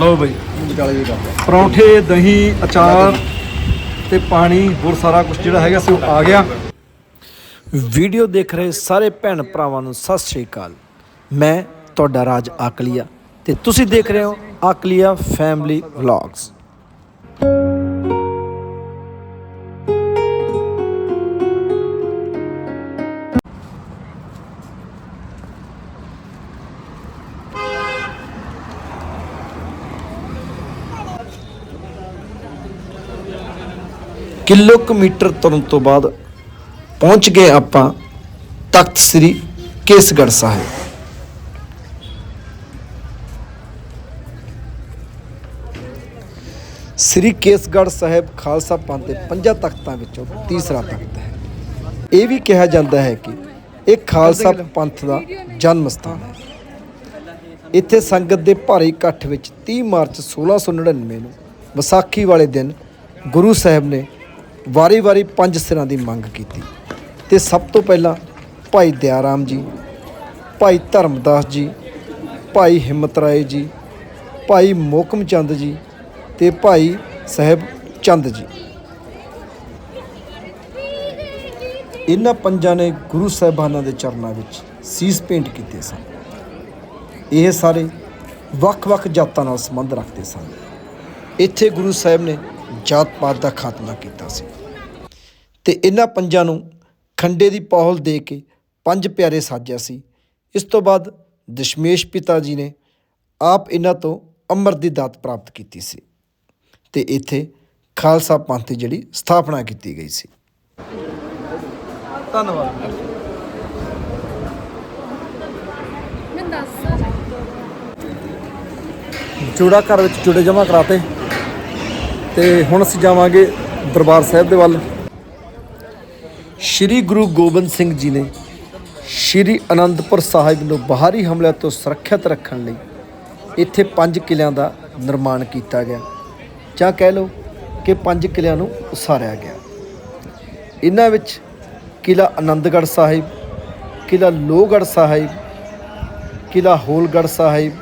ਲਓ ਬਈ। ਪਰੌਂਠੇ, ਦਹੀਂ, ਅਚਾਰ ਤੇ ਪਾਣੀ, ਹੋਰ ਸਾਰਾ ਕੁਝ ਜਿਹੜਾ ਹੈਗਾ ਸੀ ਉਹ ਆ ਗਿਆ। ਵੀਡੀਓ ਦੇਖ ਰਹੇ ਸਾਰੇ ਭੈਣ ਭਰਾਵਾਂ ਨੂੰ ਸਤਿ ਸ਼੍ਰੀ ਅਕਾਲ। ਮੈਂ ਤੁਹਾਡਾ ਰਾਜ ਆਕਲੀਆ ਤੇ ਤੁਸੀਂ ਦੇਖ ਰਹੇ ਹੋ ਆਕਲੀਆ ਫੈਮਿਲੀ ਵਲੌਗਸ। ਕਿਲੋਮੀਟਰ ਤੁਰਨ ਤੋਂ ਬਾਅਦ ਪਹੁੰਚ ਗਏ ਆਪਾਂ ਤਖਤ ਸ੍ਰੀ ਕੇਸਗੜ੍ਹ ਸਾਹਿਬ। ਸ੍ਰੀ ਕੇਸਗੜ੍ਹ ਸਾਹਿਬ ਖਾਲਸਾ ਪੰਥ ਦੇ ਪੰਜਾਂ ਤਖਤਾਂ ਵਿੱਚੋਂ ਤੀਸਰਾ ਤਖਤ ਹੈ। ਇਹ ਵੀ ਕਿਹਾ ਜਾਂਦਾ ਹੈ ਕਿ ਇਹ ਖਾਲਸਾ ਪੰਥ ਦਾ ਜਨਮ ਸਥਾਨ ਹੈ। ਇੱਥੇ ਸੰਗਤ ਦੇ ਭਾਰੀ ਇਕੱਠ ਵਿੱਚ 30 ਮਾਰਚ 1699 ਨੂੰ ਵਿਸਾਖੀ ਵਾਲੇ ਦਿਨ ਗੁਰੂ ਸਾਹਿਬ ਨੇ ਵਾਰੀ-ਵਾਰੀ ਪੰਜ ਸਿਰਾਂ ਦੀ ਮੰਗ ਕੀਤੀ। ਤੇ ਸਭ ਤੋਂ ਪਹਿਲਾਂ ਭਾਈ ਦਿਆਰਾਮ ਜੀ, ਭਾਈ ਧਰਮਦਾਸ ਜੀ, ਭਾਈ ਹਿੰਮਤ ਰਾਏ ਜੀ, ਭਾਈ ਮੋਕਮ ਚੰਦ ਜੀ ਤੇ ਭਾਈ ਸਾਹਿਬ ਚੰਦ ਜੀ। ਇਹਨਾਂ ਪੰਜਾਂ ਨੇ ਗੁਰੂ ਸਾਹਿਬਾਨਾਂ ਦੇ ਚਰਨਾਂ ਵਿੱਚ ਸੀਸ ਭੇਂਟ ਕੀਤੇ ਸਨ। ਇਹ ਸਾਰੇ ਵੱਖ-ਵੱਖ ਜਾਤਾਂ ਨਾਲ ਸੰਬੰਧ ਰੱਖਦੇ ਸਨ। ਇੱਥੇ ਗੁਰੂ ਸਾਹਿਬ ਨੇ ਜਾਤ ਪਾਤ ਦਾ ਖਾਤਮਾ ਕੀਤਾ ਸੀ। ਤੇ ਇਹਨਾਂ ਪੰਜਾਂ ਨੂੰ ਖੰਡੇ ਦੀ ਪੌਲ ਦੇ ਕੇ ਪੰਜ ਪਿਆਰੇ ਸਾਜਿਆ ਸੀ। ਇਸ ਤੋਂ ਬਾਅਦ ਦਸ਼ਮੇਸ਼ ਪਿਤਾ ਜੀ ਨੇ ਆਪ ਇਹਨਾਂ ਤੋਂ ਅੰਮ੍ਰਿਤ ਦੀ ਦਾਤ ਪ੍ਰਾਪਤ ਕੀਤੀ ਸੀ। ਤੇ ਇੱਥੇ ਖਾਲਸਾ ਪੰਥ ਦੀ ਜਿਹੜੀ ਸਥਾਪਨਾ ਕੀਤੀ ਗਈ ਸੀ। ਧੰਨਵਾਦ। ਮੈਂ ਦੱਸ ਜੋੜਾ ਘਰ ਵਿੱਚ ਜੋੜੇ ਜਮਾ ਕਰਾਤੇ। ਤੇ ਹੁਣ ਅਸੀਂ ਜਾਵਾਂਗੇ ਦਰਬਾਰ ਸਾਹਿਬ ਦੇ ਵੱਲ। ਸ਼੍ਰੀ ਗੁਰੂ ਗੋਬਿੰਦ ਸਿੰਘ ਜੀ ਨੇ ਸ਼੍ਰੀ ਅਨੰਦਪੁਰ ਸਾਹਿਬ ਨੂੰ ਬਾਹਰੀ ਹਮਲਿਆਂ ਤੋਂ ਸੁਰੱਖਿਅਤ ਰੱਖਣ ਲਈ ਇੱਥੇ ਪੰਜ ਕਿਲਿਆਂ ਦਾ ਨਿਰਮਾਣ ਕੀਤਾ ਗਿਆ। ਜਾਂ ਕਹਿ ਲਓ ਕਿ ਪੰਜ ਕਿਲਿਆਂ ਨੂੰ ਉਸਾਰਿਆ ਗਿਆ। ਇਹਨਾਂ ਵਿੱਚ ਕਿਲਾ ਆਨੰਦਗੜ੍ਹ ਸਾਹਿਬ ਕਿਲਾ ਲੋਹਗੜ੍ਹ ਸਾਹਿਬ ਕਿਲਾ ਹੋਲਗੜ੍ਹ ਸਾਹਿਬ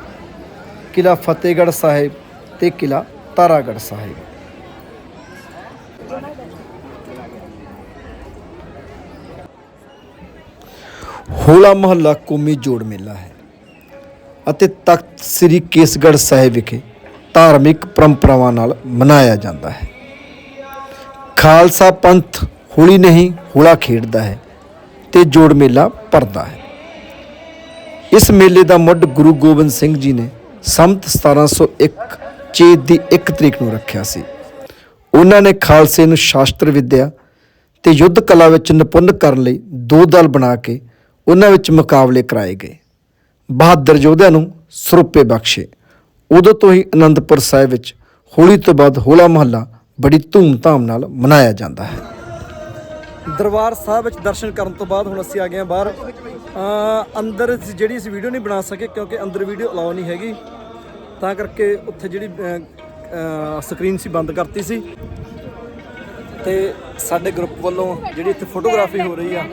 ਕਿਲਾ ਫਤਿਹਗੜ੍ਹ ਸਾਹਿਬ ਤੇ ਕਿਲਾ ਤਾਰਾਗੜ੍ਹ ਸਾਹਿਬ। ਹੋਲਾ ਮਹੱਲਾ ਕੌਮੀ ਜੋੜ ਮੇਲਾ ਹੈ ਅਤੇ ਤਖਤ ਸ੍ਰੀ ਕੇਸਗੜ੍ਹ ਸਾਹਿਬ ਵਿਖੇ ਧਾਰਮਿਕ ਪਰੰਪਰਾਵਾਂ ਨਾਲ ਮਨਾਇਆ ਜਾਂਦਾ ਹੈ। ਖਾਲਸਾ ਪੰਥ ਹੋਲੀ ਨਹੀਂ ਹੋਲਾ ਖੇਡਦਾ ਹੈ ਤੇ ਜੋੜ ਮੇਲਾ ਭਰਦਾ ਹੈ। ਇਸ ਮੇਲੇ ਦਾ ਮੁੱਢ ਗੁਰੂ ਗੋਬਿੰਦ ਸਿੰਘ ਜੀ ਨੇ ਸੰਮਤ 1701 ਚੇਤ ਦੀ 1 ਤਰੀਕ ਨੂੰ ਰੱਖਿਆ ਸੀ। ਉਹਨਾਂ ਨੇ ਖਾਲਸੇ ਨੂੰ ਸ਼ਾਸਤਰ ਵਿੱਦਿਆ ਤੇ ਯੁੱਧ ਕਲਾ ਵਿੱਚ ਨਿਪੁੰਨ ਕਰਨ ਲਈ ਦੋ ਦਲ ਬਣਾ ਕੇ ਉਹਨਾਂ ਵਿੱਚ ਮੁਕਾਬਲੇ ਕਰਾਏ ਗਏ। ਬਹਾਦਰ ਯੋਧਿਆਂ ਨੂੰ ਸਰੂਪੇ ਬਖਸ਼ੇ। ਉਦੋਂ ਤੋਂ ਹੀ ਅਨੰਦਪੁਰ ਸਾਹਿਬ ਵਿੱਚ ਹੋਲੀ ਤੋਂ ਬਾਅਦ ਹੋਲਾ ਮਹੱਲਾ ਬੜੀ ਧੂਮ-ਧਾਮ ਨਾਲ ਮਨਾਇਆ ਜਾਂਦਾ ਹੈ। ਦਰਬਾਰ ਸਾਹਿਬ ਵਿੱਚ ਦਰਸ਼ਨ ਕਰਨ ਤੋਂ ਬਾਅਦ ਹੁਣ ਅਸੀਂ ਆ ਗਏ ਹਾਂ ਬਾਹਰ। ਅੰਦਰ ਜਿਹੜੀ ਅਸੀਂ ਵੀਡੀਓ ਨਹੀਂ ਬਣਾ ਸਕੇ ਕਿਉਂਕਿ ਅੰਦਰ ਵੀਡੀਓ ਅਲਾਉ ਨਹੀਂ ਹੈਗੀ। ਤਾਂ ਕਰਕੇ ਉੱਥੇ ਜਿਹੜੀ ਸਕਰੀਨ ਸੀ ਬੰਦ ਕਰਤੀ ਸੀ। ਤੇ ਸਾਡੇ ਗਰੁੱਪ ਵੱਲੋਂ ਜਿਹੜੀ ਇੱਥੇ ਫੋਟੋਗ੍ਰਾਫੀ ਹੋ ਰਹੀ ਆ।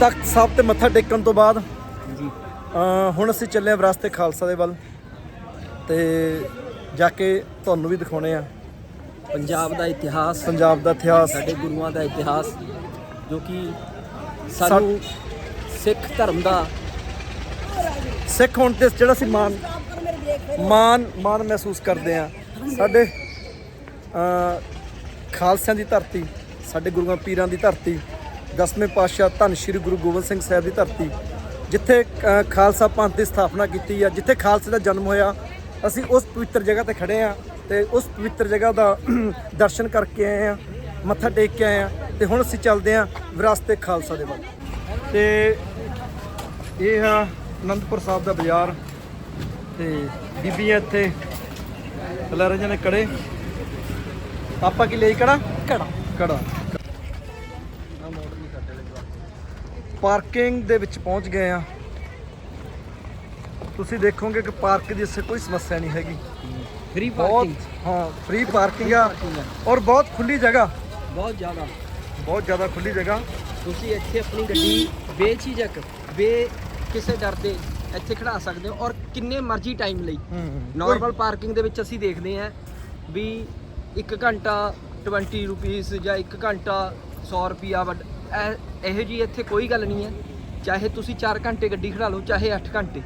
ਤਖਤ ਸਾਹਿਬ ਤੇ ਮੱਥਾ ਟੇਕਣ ਤੋਂ ਬਾਅਦ ਹੁਣ ਅਸੀਂ ਚੱਲੇ ਹਾਂ ਵਿਰਾਸਤੇ ਖਾਲਸਾ ਦੇ ਵੱਲ। ਤੇ ਜਾ ਕੇ ਤੁਹਾਨੂੰ ਵੀ ਦਿਖਾਉਣੇ ਆ। ਪੰਜਾਬ ਦਾ ਇਤਿਹਾਸ ਪੰਜਾਬ ਦਾ ਇਤਿਹਾਸ। ਸਾਡੇ ਗੁਰੂਆਂ ਦਾ ਇਤਿਹਾਸ ਜੋ ਕਿ ਸਾਨੂੰ ਸਿੱਖ ਧਰਮ ਦਾ ਸਿੱਖ ਹੋਣ ਤੇ ਜਿਹੜਾ ਸੀ ਮਾਨ ਮਾਣ ਮਾਣ ਮਹਿਸੂਸ ਕਰਦੇ ਆ ਸਾਡੇ ਖਾਲਸਿਆਂ ਦੀ ਧਰਤੀ, ਸਾਡੇ ਗੁਰੂਆਂ ਪੀਰਾਂ ਦੀ ਧਰਤੀ, ਦਸਵੇਂ ਪਾਤਸ਼ਾਹ ਧੰਨ ਸ਼੍ਰੀ ਗੁਰੂ ਗੋਬਿੰਦ ਸਿੰਘ ਸਾਹਿਬ ਦੀ ਧਰਤੀ, ਜਿੱਥੇ ਖਾਲਸਾ ਪੰਥ ਦੀ ਸਥਾਪਨਾ ਕੀਤੀ ਆ, ਜਿੱਥੇ ਖਾਲਸੇ ਦਾ ਜਨਮ ਹੋਇਆ, ਅਸੀਂ ਉਸ ਪਵਿੱਤਰ ਜਗ੍ਹਾ ਤੇ ਖੜੇ ਆ ਤੇ ਉਸ ਪਵਿੱਤਰ ਜਗ੍ਹਾ ਦਾ ਦਰਸ਼ਨ ਕਰਕੇ ਆਏ ਆ ਮੱਥਾ ਟੇਕ ਕੇ ਆਏ ਆ ਤੇ ਹੁਣ ਅਸੀਂ ਚੱਲਦੇ ਆ ਵਿਰਾਸਤ ਖਾਲਸਾ ਦੇ ਵੱਲ। ਤੇ ਇਹ ਆ ਅਨੰਦਪੁਰ ਸਾਹਿਬ ਦਾ ਬਾਜ਼ਾਰ ਤੇ ਬੀਬੀਆਂ ਇੱਥੇ। ਲੈ ਰਹੀਆਂ ਨੇ ਕੜੇ। ਆਪਾਂ ਕੀ ਲਈ ਕੜਾ? ਕੜਾ। ਕੜਾ। ਪਾਰਕਿੰਗ ਦੇ ਵਿੱਚ ਪਹੁੰਚ ਗਏ ਆ। ਤੁਸੀਂ ਦੇਖੋਗੇ ਕਿ ਪਾਰਕ ਦੀ ਇੱਥੇ ਕੋਈ ਸਮੱਸਿਆ ਨਹੀਂ ਹੈਗੀ। ਫ੍ਰੀ ਬਹੁਤ ਹਾਂ ਫ੍ਰੀ ਪਾਰਕਿੰਗ ਆ। ਔਰ ਬਹੁਤ ਖੁੱਲੀ ਜਗ੍ਹਾ। ਬਹੁਤ ਜ਼ਿਆਦਾ। ਬਹੁਤ ਜ਼ਿਆਦਾ ਖੁੱਲੀ ਜਗ੍ਹਾ। ਤੁਸੀਂ ਇੱਥੇ ਆਪਣੀ ਗੱਡੀ ਬੇਝਿਜਕ ਬੇ ਕਿਸੇ ਡਰ ਦੇ ਇੱਥੇ ਖੜਾ ਸਕਦੇ ਹੋ ਔਰ ਕਿੰਨੇ ਮਰਜ਼ੀ ਟਾਈਮ ਲਈ। ਨਾਰਮਲ ਪਾਰਕਿੰਗ ਦੇ ਵਿੱਚ ਅਸੀਂ ਦੇਖਦੇ ਹਾਂ ਵੀ 1 ਘੰਟਾ 20 ਰੁਪੀਸ ਜਾਂ 1 ਘੰਟਾ 100 ਰੁਪਿਆ ਬਟ ਇਹ ਇਹੋ ਜੀ ਇੱਥੇ ਕੋਈ ਗੱਲ ਨਹੀਂ ਹੈ। ਚਾਹੇ ਤੁਸੀਂ 4 ਘੰਟੇ ਗੱਡੀ ਖੜਾ ਲਓ ਚਾਹੇ 8 ਘੰਟੇ।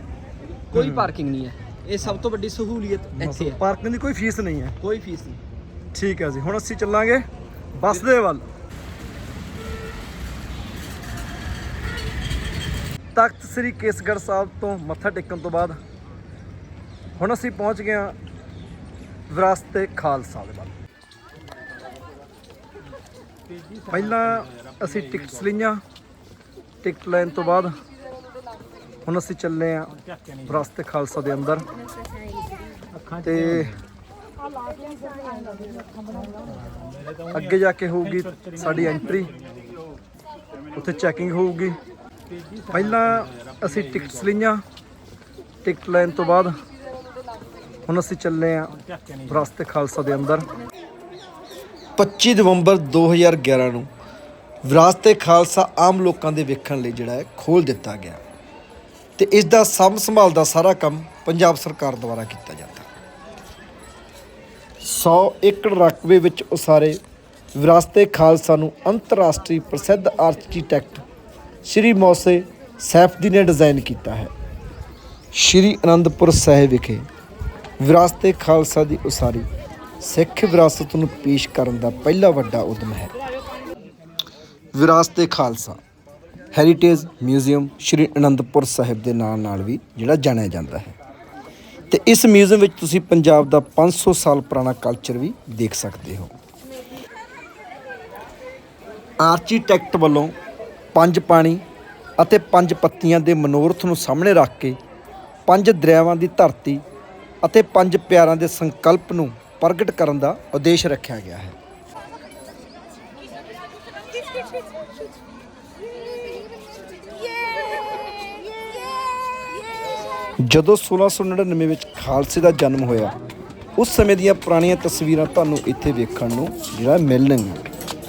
ਕੋਈ ਪਾਰਕਿੰਗ ਨਹੀਂ ਹੈ। ਇਹ ਸਭ ਤੋਂ ਵੱਡੀ ਸਹੂਲੀਅਤ ਇੱਥੇ ਹੈ। ਪਾਰਕਿੰਗ ਦੀ ਕੋਈ ਫੀਸ ਨਹੀਂ ਹੈ। ਕੋਈ ਫੀਸ ਨਹੀਂ। ਠੀਕ ਹੈ ਜੀ ਹੁਣ ਅਸੀਂ ਚੱਲਾਂਗੇ ਬੱਸ ਦੇ ਵੱਲ। ਤਖਤ ਸ੍ਰੀ ਕੇਸਗੜ੍ਹ ਸਾਹਿਬ ਤੋਂ ਮੱਥਾ ਟੇਕਣ ਤੋਂ ਬਾਅਦ ਹੁਣ ਅਸੀਂ ਪਹੁੰਚ ਗਏ ਹਾਂ ਵਿਰਾਸਤ ਖਾਲਸਾ ਦੇ ਵੱਲ। ਪਹਿਲਾਂ ਅਸੀਂ ਟਿਕਟਸ ਲਈਆਂ। ਟਿਕਟ ਲੈਣ ਤੋਂ ਬਾਅਦ ਹੁਣ ਅਸੀਂ ਚੱਲੇ ਹਾਂ ਵਿਰਾਸਤ ਖਾਲਸਾ ਦੇ ਅੰਦਰ। ਤੇ ਅੱਗੇ ਜਾ ਕੇ ਹੋਊਗੀ ਸਾਡੀ ਐਂਟਰੀ ਉੱਥੇ ਚੈਕਿੰਗ ਹੋਊਗੀ। ਪਹਿਲਾਂ ਅਸੀਂ ਟਿਕਟਸ ਲਈਆਂ। ਟਿਕਟ ਲੈਣ ਤੋਂ ਬਾਅਦ ਹੁਣ ਅਸੀਂ ਚੱਲੇ ਹਾਂ ਵਿਰਾਸਤੇ ਖਾਲਸਾ ਦੇ ਅੰਦਰ। 25 ਨਵੰਬਰ 2011 ਨੂੰ ਵਿਰਾਸਤੇ ਖਾਲਸਾ ਆਮ ਲੋਕਾਂ ਦੇ ਵੇਖਣ ਲਈ ਜਿਹੜਾ ਹੈ ਖੋਲ ਦਿੱਤਾ ਗਿਆ। ਤੇ ਇਸ ਦਾ ਸਾਂਭ ਸੰਭਾਲ ਦਾ ਸਾਰਾ ਕੰਮ ਪੰਜਾਬ ਸਰਕਾਰ ਦੁਆਰਾ ਕੀਤਾ ਜਾਂਦਾ। 100 ਏਕੜ ਰਕਬੇ ਵਿੱਚ ਉਸਾਰੇ ਵਿਰਾਸਤੇ ਖਾਲਸਾ ਨੂੰ ਅੰਤਰਰਾਸ਼ਟਰੀ ਪ੍ਰਸਿੱਧ ਆਰਕੀਟੈਕਟ ਸ਼੍ਰੀ ਮੌਸੇ ਸੈਫਦੀ ਨੇ ਡਿਜ਼ਾਈਨ ਕੀਤਾ ਹੈ। ਸ਼੍ਰੀ ਅਨੰਦਪੁਰ ਸਾਹਿਬ ਵਿਖੇ ਵਿਰਾਸਤੇ ਖਾਲਸਾ ਦੀ ਉਸਾਰੀ ਸਿੱਖ ਵਿਰਾਸਤ ਨੂੰ ਪੇਸ਼ ਕਰਨ ਦਾ ਪਹਿਲਾ ਵੱਡਾ ਉਦਮ ਹੈ। ਵਿਰਾਸਤੇ ਖਾਲਸਾ ਹੈਰੀਟੇਜ ਮਿਊਜ਼ੀਅਮ ਸ਼੍ਰੀ ਅਨੰਦਪੁਰ ਸਾਹਿਬ ਦੇ ਨਾਂ ਨਾਲ ਵੀ ਜਿਹੜਾ ਜਾਣਿਆ ਜਾਂਦਾ ਹੈ। ਤੇ ਇਸ ਮਿਊਜ਼ੀਅਮ ਵਿੱਚ ਤੁਸੀਂ ਪੰਜਾਬ ਦਾ 500 ਸਾਲ ਪੁਰਾਣਾ ਕਲਚਰ ਵੀ ਦੇਖ ਸਕਦੇ ਹੋ। ਆਰਕੀਟੈਕਟ ਵੱਲੋਂ ਪੰਜ ਪਾਣੀ ਅਤੇ ਪੰਜ ਪੱਤੀਆਂ ਦੇ ਮਨੋਰਥ ਨੂੰ ਸਾਹਮਣੇ ਰੱਖ ਕੇ ਪੰਜ ਦਰਿਆਵਾਂ ਦੀ ਧਰਤੀ ਅਤੇ ਪੰਜ ਪਿਆਰਾਂ ਦੇ ਸੰਕਲਪ ਨੂੰ ਪ੍ਰਗਟ ਕਰਨ ਦਾ ਉਦੇਸ਼ ਰੱਖਿਆ ਗਿਆ ਹੈ। ਜਦੋਂ 1699 ਵਿੱਚ ਖਾਲਸੇ ਦਾ ਜਨਮ ਹੋਇਆ, ਉਸ ਸਮੇਂ ਦੀਆਂ ਪੁਰਾਣੀਆਂ ਤਸਵੀਰਾਂ ਤੁਹਾਨੂੰ ਇੱਥੇ ਵੇਖਣ ਨੂੰ ਜਿਹੜਾ ਮਿਲਣਗੀਆਂ।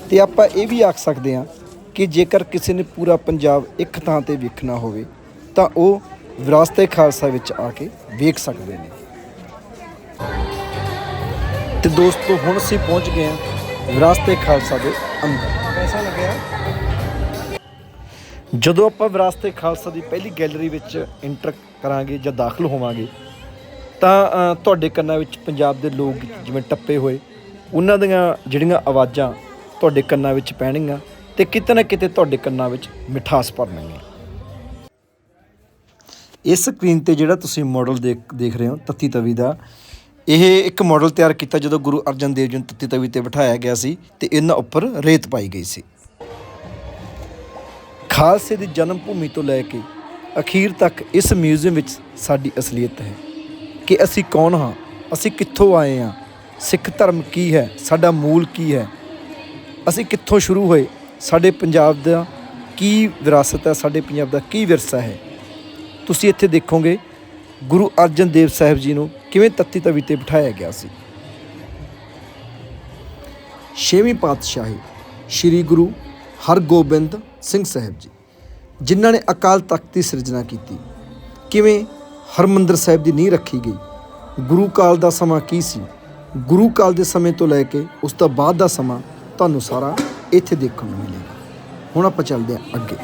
ਤੇ ਆਪਾਂ ਇਹ ਵੀ ਆਖ ਸਕਦੇ ਹਾਂ ਕਿ ਜੇਕਰ ਕਿਸੇ ਨੇ ਪੂਰਾ ਪੰਜਾਬ ਇੱਕ ਥਾਂ ਤੇ ਵੇਖਣਾ ਹੋਵੇ ਤਾਂ ਉਹ ਵਿਰਾਸਤੇ ਖਾਲਸਾ ਵਿੱਚ ਆ ਕੇ ਵੇਖ ਸਕਦੇ ਨੇ। ਤੇ ਦੋਸਤੋ ਹੁਣ ਅਸੀਂ ਪਹੁੰਚ ਗਏ ਹਾਂ ਵਿਰਾਸਤੇ ਖਾਲਸਾ ਦੇ ਅੰਦਰ। ਪੈਸਾ ਲੱਗਿਆ। ਜਦੋਂ ਆਪਾਂ ਵਿਰਾਸਤੇ ਖਾਲਸਾ ਦੀ ਪਹਿਲੀ ਗੈਲਰੀ ਵਿੱਚ ਇੰਟਰ ਕਰਾਂਗੇ ਜਾਂ ਦਾਖਲ ਹੋਵਾਂਗੇ ਤਾਂ ਤੁਹਾਡੇ ਕੰਨਾਂ ਵਿੱਚ ਪੰਜਾਬ ਦੇ ਲੋਕ ਜਿਵੇਂ ਟੱਪੇ ਹੋਏ ਉਹਨਾਂ ਦੀਆਂ ਜਿਹੜੀਆਂ ਆਵਾਜ਼ਾਂ ਤੁਹਾਡੇ ਕੰਨਾਂ ਵਿੱਚ ਪੈਣਗੀਆਂ। ਤੇ ਕਿਤੇ ਨਾ ਕਿਤੇ ਤੁਹਾਡੇ ਕੰਨਾਂ ਵਿੱਚ ਮਿਠਾਸ ਭਰਨਗੀਆਂ ਇਸ ਸਕਰੀਨ ਤੇ ਜਿਹੜਾ ਤੁਸੀਂ ਮਾਡਲ ਦੇਖ ਦੇਖ ਰਹੇ ਹੋ, ਤੱਤੀ ਤਵੀ ਦਾ, ਇਹ ਇੱਕ ਮਾਡਲ ਤਿਆਰ ਕੀਤਾ ਜਦੋਂ ਗੁਰੂ ਅਰਜਨ ਦੇਵ ਜੀ ਨੂੰ ਤੱਤੀ ਤਵੀ ਤੇ ਬਿਠਾਇਆ ਗਿਆ ਸੀ ਤੇ ਇਹਨਾਂ ਉੱਪਰ ਰੇਤ ਪਾਈ ਗਈ ਸੀ। ਖਾਲਸੇ ਦੀ ਜਨਮ ਭੂਮੀ ਤੋਂ ਲੈ ਕੇ ਅਖੀਰ ਤੱਕ ਇਸ ਮਿਊਜ਼ੀਅਮ ਵਿੱਚ ਸਾਡੀ ਅਸਲੀਅਤ ਹੈ ਕਿ ਅਸੀਂ ਕੌਣ ਹਾਂ, ਅਸੀਂ ਕਿੱਥੋਂ ਆਏ ਹਾਂ, ਸਿੱਖ ਧਰਮ ਕੀ ਹੈ, ਸਾਡਾ ਮੂਲ ਕੀ ਹੈ, ਅਸੀਂ ਕਿੱਥੋਂ ਸ਼ੁਰੂ ਹੋਏ ਸਾਡੇ ਪੰਜਾਬ ਦਾ ਕੀ ਵਿਰਾਸਤ ਹੈ, ਸਾਡੇ ਪੰਜਾਬ ਦਾ ਕੀ ਵਿਰਸਾ ਹੈ? ਤੁਸੀਂ ਇੱਥੇ ਦੇਖੋਗੇ ਗੁਰੂ ਅਰਜਨ ਦੇਵ ਸਾਹਿਬ ਜੀ ਨੂੰ ਕਿਵੇਂ ਤੱਤੀ ਤਵੀ ਤੇ ਬਿਠਾਇਆ ਗਿਆ ਸੀ। ਛੇਵੀਂ ਪਾਤਸ਼ਾਹੀ ਸ੍ਰੀ ਗੁਰੂ ਹਰਗੋਬਿੰਦ ਸਿੰਘ ਸਾਹਿਬ ਜੀ, ਜਿਨ੍ਹਾਂ ਨੇ ਅਕਾਲ ਤਖਤ ਦੀ ਸਿਰਜਣਾ ਕੀਤੀ। ਕਿਵੇਂ ਹਰਮੰਦਰ ਸਾਹਿਬ ਦੀ ਨੀਂਹ ਰੱਖੀ ਗਈ। ਗੁਰੂ ਕਾਲ ਦਾ ਸਮਾਂ ਕੀ ਸੀ? ਗੁਰੂ ਕਾਲ ਦੇ ਸਮੇਂ ਤੋਂ ਲੈ ਕੇ ਉਸ ਤੋਂ ਬਾਅਦ ਦਾ ਸਮਾਂ ਤੁਹਾਨੂੰ ਸਾਰਾ ਇੱਥੇ ਦੇਖਣ ਨੂੰ ਮਿਲੇਗਾ। ਹੁਣ ਆਪਾਂ ਚੱਲਦੇ ਹਾਂ ਅੱਗੇ।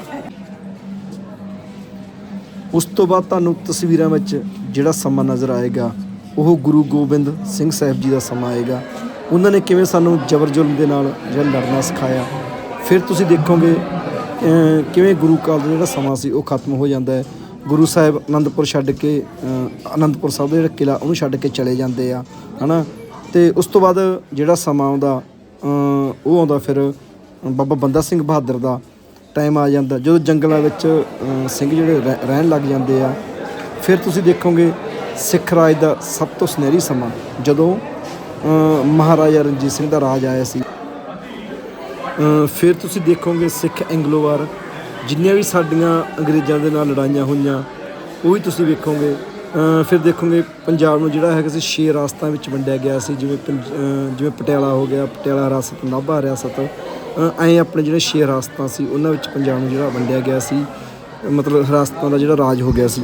ਉਸ ਤੋਂ ਬਾਅਦ ਤੁਹਾਨੂੰ ਤਸਵੀਰਾਂ ਵਿੱਚ ਜਿਹੜਾ ਸਮਾਂ ਨਜ਼ਰ ਆਏਗਾ, ਉਹ ਗੁਰੂ ਗੋਬਿੰਦ ਸਿੰਘ ਸਾਹਿਬ ਜੀ ਦਾ ਸਮਾਂ ਆਏਗਾ। ਉਹਨਾਂ ਨੇ ਕਿਵੇਂ ਸਾਨੂੰ ਜ਼ਬਰ ਜ਼ੁਲਮ ਦੇ ਨਾਲ ਜਿਹੜਾ ਲੜਨਾ ਸਿਖਾਇਆ। ਫਿਰ ਤੁਸੀਂ ਦੇਖੋਗੇ ਕਿਵੇਂ ਗੁਰੂ ਕਾਲ ਦਾ ਜਿਹੜਾ ਸਮਾਂ ਸੀ, ਉਹ ਖਤਮ ਹੋ ਜਾਂਦਾ ਹੈ। ਗੁਰੂ ਸਾਹਿਬ ਅਨੰਦਪੁਰ ਛੱਡ ਕੇ ਅਨੰਦਪੁਰ ਸਾਹਿਬ ਦਾ ਜਿਹੜਾ ਕਿਲਾ ਉਹਨੂੰ ਛੱਡ ਕੇ ਚਲੇ ਜਾਂਦੇ ਆ, ਹਨਾ? ਤੇ ਉਸ ਤੋਂ ਬਾਅਦ ਜਿਹੜਾ ਸਮਾਂ ਆਉਂਦਾ ਉਹ ਆਉਂਦਾ ਫਿਰ ਬਾਬਾ ਬੰਦਾ ਸਿੰਘ ਬਹਾਦਰ ਦਾ ਟਾਈਮ ਆ ਜਾਂਦਾ। ਜਦੋਂ ਜੰਗਲਾਂ ਵਿੱਚ ਸਿੰਘ ਜਿਹੜੇ ਰਹਿ- ਰਹਿਣ ਲੱਗ ਜਾਂਦੇ ਆ, ਫਿਰ ਤੁਸੀਂ ਦੇਖੋਗੇ ਸਿੱਖ ਰਾਜ ਦਾ ਸਭ ਤੋਂ ਸੁਨਹਿਰੀ ਸਮਾਂ, ਜਦੋਂ ਮਹਾਰਾਜਾ ਰਣਜੀਤ ਸਿੰਘ ਦਾ ਰਾਜ ਆਇਆ ਸੀ। ਫਿਰ ਤੁਸੀਂ ਦੇਖੋਗੇ ਸਿੱਖ ਐਂਗਲੋਵਾਰ, ਜਿੰਨੀਆਂ ਵੀ ਸਾਡੀਆਂ ਅੰਗਰੇਜ਼ਾਂ ਦੇ ਨਾਲ ਲੜਾਈਆਂ ਹੋਈਆਂ, ਉਹ ਵੀ ਤੁਸੀਂ ਵੇਖੋਗੇ। ਫਿਰ ਦੇਖੋਗੇ ਪੰਜਾਬ ਨੂੰ ਜਿਹੜਾ ਹੈਗਾ ਸੀ ਛੇ ਰਾਸਤਾਂ ਵਿੱਚ ਵੰਡਿਆ ਗਿਆ ਸੀ, ਜਿਵੇਂ ਪੰਜ- ਜਿਵੇਂ ਪਟਿਆਲਾ ਹੋ ਗਿਆ, ਪਟਿਆਲਾ ਰਿਆਸਤ ਨਾਭਾ ਰਿਆਸਤ ਐਂ ਆਪਣੇ ਜਿਹੜੇ ਛੇ ਰਿਆਸਤਾਂ ਸੀ, ਉਹਨਾਂ ਵਿੱਚ ਪੰਜਾਬ ਨੂੰ ਜਿਹੜਾ ਵੰਡਿਆ ਗਿਆ ਸੀ, ਮਤਲਬ ਰਿਆਸਤਾਂ ਦਾ ਜਿਹੜਾ ਰਾਜ ਹੋ ਗਿਆ ਸੀ।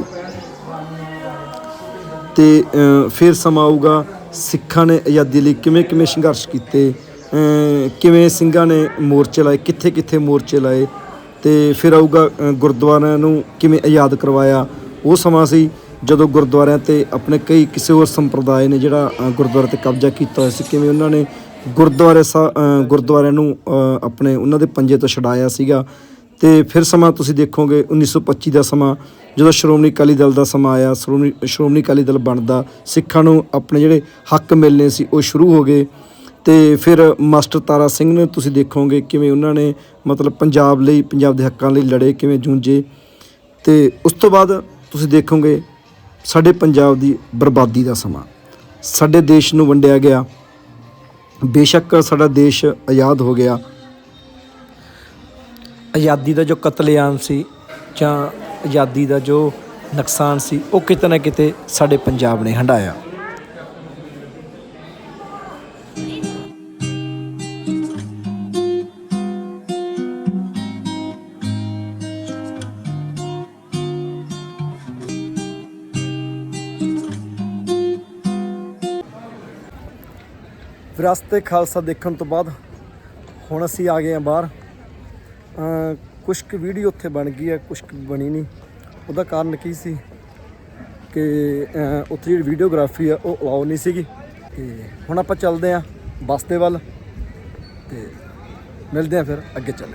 ਤੇ ਫਿਰ ਸਮਾਂ ਆਊਗਾ, ਸਿੱਖਾਂ ਨੇ ਆਜ਼ਾਦੀ ਲਈ ਕਿਵੇਂ ਕਿਵੇਂ ਸੰਘਰਸ਼ ਕੀਤੇ ਕਿਵੇਂ ਸਿੰਘਾਂ ਨੇ ਮੋਰਚੇ ਲਾਏ ਕਿੱਥੇ ਕਿੱਥੇ ਮੋਰਚੇ ਲਾਏ, ਤੇ ਫਿਰ ਆਊਗਾ ਗੁਰਦੁਆਰਿਆਂ ਨੂੰ ਕਿਵੇਂ ਆਜ਼ਾਦ ਕਰਵਾਇਆ, ਉਹ ਸਮਾਂ ਸੀ ਜਦੋਂ ਗੁਰਦੁਆਰਿਆਂ ਤੇ ਆਪਣੇ ਕਈ ਕਿਸੇ ਹੋਰ ਸੰਪਰਦਾਇ ਨੇ ਜਿਹੜਾ ਗੁਰਦੁਆਰੇ ਤੇ ਕਬਜ਼ਾ ਕੀਤਾ ਹੋਇਆ ਸੀ, ਕਿਵੇਂ ਉਹਨਾਂ ਨੇ ਗੁਰਦੁਆਰੇ ਸਾ- ਗੁਰਦੁਆਰਿਆਂ ਨੂੰ ਆਪਣੇ ਉਹਨਾਂ ਦੇ ਪੰਜੇ ਤੋਂ ਛਡਾਇਆ ਸੀਗਾ। ਤੇ ਫਿਰ ਸਮਾਂ ਤੁਸੀਂ ਦੇਖੋਗੇ 1925 ਦਾ ਸਮਾਂ, ਜਦੋਂ ਸ਼੍ਰੋਮਣੀ ਅਕਾਲੀ ਦਲ ਦਾ ਸਮਾਂ ਆਇਆ, ਸ਼੍ਰੋਮਣੀ ਸ਼੍ਰੋਮਣੀ ਅਕਾਲੀ ਦਲ ਬਣਦਾ, ਸਿੱਖਾਂ ਨੂੰ ਆਪਣੇ ਜਿਹੜੇ ਹੱਕ ਮਿਲਨੇ ਸੀ, ਉਹ ਸ਼ੁਰੂ ਹੋ ਗਏ। ਤੇ ਫਿਰ ਮਾਸਟਰ ਤਾਰਾ ਸਿੰਘ ਨੇ ਤੁਸੀਂ ਦੇਖੋਗੇ ਕਿਵੇਂ ਉਹਨਾਂ ਨੇ ਮਤਲਬ ਪੰਜਾਬ ਲਈ, ਪੰਜਾਬ ਦੇ ਹੱਕਾਂ ਲਈ ਲੜੇ, ਕਿਵੇਂ ਜੂਝੇ। ਤੇ ਉਸ ਤੋਂ ਬਾਅਦ ਤੁਸੀਂ ਦੇਖੋਗੇ, ਸਾਡੇ ਪੰਜਾਬ ਦੀ ਬਰਬਾਦੀ ਦਾ ਸਮਾਂ। ਸਾਡੇ ਦੇਸ਼ ਨੂੰ ਵੰਡਿਆ ਗਿਆ। ਬੇਸ਼ੱਕ ਸਾਡਾ ਦੇਸ਼ ਆਜ਼ਾਦ ਹੋ ਗਿਆ। ਆਜ਼ਾਦੀ ਦਾ ਜੋ ਕਤਲੇਆਮ ਸੀ ਜਾਂ ਆਜ਼ਾਦੀ ਦਾ ਜੋ ਨੁਕਸਾਨ ਸੀ, ਉਹ ਕਿਤੇ ਨਾ ਕਿਤੇ ਸਾਡੇ ਪੰਜਾਬ ਨੇ ਹੰਡਾਇਆ। ਵਿਰਾਸਤੇ ਖਾਲਸਾ ਦੇਖਣ ਤੋਂ ਬਾਅਦ ਹੁਣ ਅਸੀਂ ਆ ਗਏ ਹਾਂ ਬਾਹਰ। ਅ, ਕੁਛ ਕੁ ਵੀਡੀਓ ਉੱਥੇ ਬਣ ਗਈ ਹੈ ਕੁਛ ਕੁ ਬਣੀ ਨਹੀਂ। ਉਹਦਾ ਕਾਰਨ ਕੀ ਸੀ ਕਿ ਉੱਥੇ ਜਿਹੜੀ ਵੀਡੀਓਗ੍ਰਾਫੀ ਆ ਉਹ ਅਲਾਉ ਨਹੀਂ ਸੀਗੀ। ਤੇ ਹੁਣ ਆਪਾਂ ਚੱਲਦੇ ਹਾਂ ਬੱਸ ਦੇ ਵੱਲ ਤੇ ਮਿਲਦੇ ਹਾਂ ਫਿਰ ਅੱਗੇ ਚੱਲ